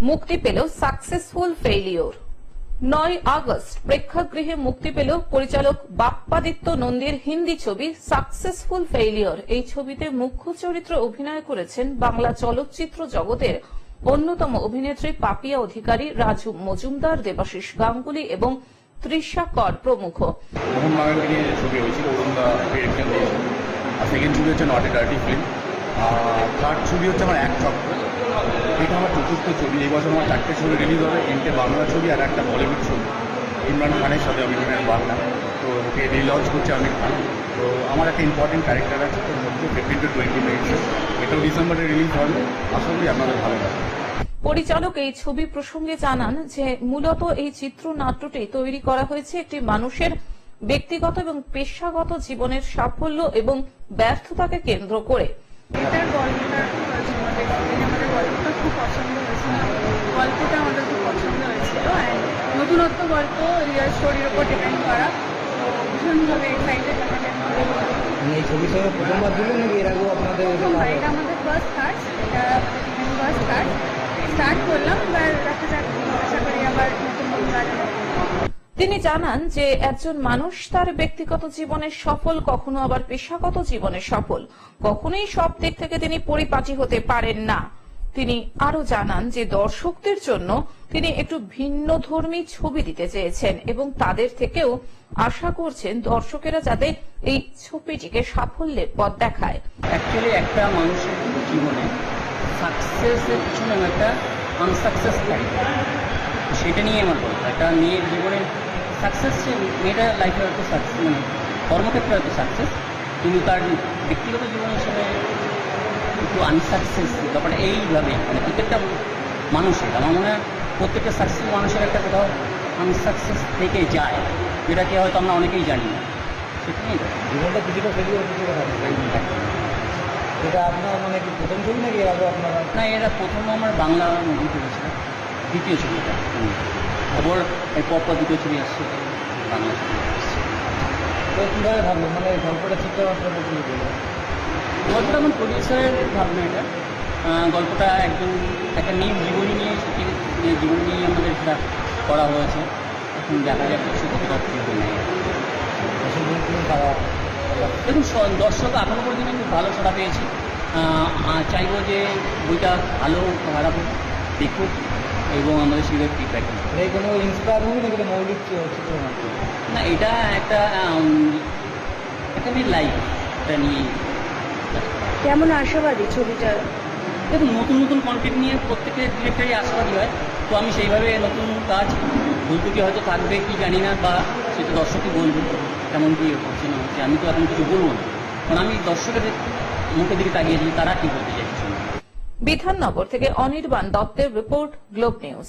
মুক্তি পেল successful failure নয় আগস্ট প্রেক্ষাগৃহে মুক্তি পেল পরিচালক বাপ্পাদিত্য নন্দীর হিন্দি ছবি সাকসেসফুল ফেইলিওর এই ছবিতে মুখ্য চরিত্র অভিনয় করেছেন বাংলা চলচ্চিত্র জগতের অন্যতম অভিনেত্রী, পাপিয়া অধিকারী রাজু মজুমদার, দেবাশিস গাঙ্গুলি এবং তৃষা কর প্রমুখ। আমার এক চক্র। এটা আমার চতুর্থ ছবি। এই বছর আমার চারটে ছবি রিলিজ হবে তিনটে বাংলা ছবি আর একটা বলিউড ছবি। ইমরান খানের সাথে আমি ইমরান বাংলা। তো ওকে রিলঞ্চ করছে আমির খান। তো আমার একটা ইম্পর্টেন্ট ক্যারেক্টার আছে তোর মধ্যে ফিফটিন টু টোয়েন্টি মিনিটস এটাও ডিসেম্বরে রিলিজ হবে। আশা করি আপনাদের ভালো লাগবে। পরিচালক এই ছবি প্রসঙ্গে জানান যে মূলত এই চিত্রনাট্যটি তৈরি করা হয়েছে একটি মানুষের ব্যক্তিগত এবং পেশাগত জীবনের সাফল্য এবং ব্যর্থতাকে কেন্দ্র করে। এটার গল্পটা আমাদের গল্পটা খুব পছন্দ হয়েছিল গল্পটা আমাদের খুব পছন্দ হয়েছিল অ্যান্ড নতুনত্ব গল্প রিয়েল স্টোরির উপর ডিপেন্ড করা। ভীষণভাবে এক্সাইটেড মানে এই ছবির সঙ্গে প্রথমবার দিলেন নাকি এর আগেও আপনাদের প্রথমবার এটা আমাদের ফার্স্ট কাজ এটা ফার্স্ট কাজ স্টার্ট করলাম এবার দেখা যাক আশা করি আবার নতুন নতুন কাজ তিনি জানান যে একজন মানুষ তার ব্যক্তিগত জীবনে সফল কখনো আবার পেশাগত জীবনে সফল। কখনোই সব দিক থেকে তিনি পরিপাটি হতে পারেন না। তিনি আরও জানান যে দর্শকদের জন্য তিনি একটু ভিন্ন ধর্মী ছবি দিতে চেয়েছেন এবং তাদের থেকেও আশা করছেন দর্শকেরা যাতে এই ছবিটিকে সাফল্যের পথ দেখায়। অ্যাকচুয়ালি একটা মানুষের জীবনে সাকসেসের পিছনে একটা আনসাকসেস থাকে সেটা নিয়ে আমার গল্প একটা মেয়ের জীবনে সাকসেস সে মেয়েটা লাইফে হয়তো সাকসেস মানে কর্মক্ষেত্রে হয়তো সাকসেস কিন্তু তার ব্যক্তিগত জীবন হিসেবে একটু আনসাকসেস ব্যাপারটা এইভাবে মানে প্রত্যেকটা মানুষের। আমার মনে হয় প্রত্যেকটা সাকসেস মানুষের একটা কোথাও আনসাকসেস থেকে যায় যেটাকে হয়তো আমরা অনেকেই জানি। না সেটা নিয়ে জীবনটা কিছুটা ফেরিয়ে কিছুটা এটা আপনার মানে কি প্রথম ছবি নাকি এর আগে আপনারা না এরা প্রথম আমার বাংলা মুভি করেছিল দ্বিতীয় ছবিটা খবর এর পরপর দুটো ছবি আসছে বাংলা ছবি। আসছে তো কীভাবে ভাবলেন? মানে গল্পটা দিয়ে দিলেন গল্পটা আমার প্রডিউসারের ভাবনা এটা। গল্পটা একদম একটা মেয়ের জীবনী নিয়ে শুটিং জীবন নিয়ে আমাদের সেটা করা হয়েছে। এখন দেখা যাক দর্শক কতটা কী হয়ে। নেয় দেখুন দর্শক এখনও পর্যন্ত খুব ভালো সাড়া পেয়েছি। চাইব যে বইটা ভালো খারাপ দেখুক এবং আমাদের সেভাবে ফিডব্যাক মানে কোনো ইন্সপায়ার মুভি নাকি এটা মৌলিক চিত্রনাট্য না এটা একটা একটা মেয়ের লাইফ এটা নিয়ে কেমন আশাবাদী ছবিটার দেখুন নতুন নতুন কন্টেন্ট নিয়ে প্রত্যেকের ডিরেক্টরই আশাবাদী হয়। তো আমি সেইভাবে নতুন কাজ ভুলটুকি হয়তো থাকবে কি জানি না বা সেটা দর্শকই বলবে কেমন কী হচ্ছে না হচ্ছে আমি তো এখন কিছু বলব না। কারণ আমি দর্শকের মুখের দিকে তাকিয়েছি তারা কি বলতে চাইছে। বিধাননগর থেকে অনির্বাণ দত্তের রিপোর্ট গ্লোব নিউজ।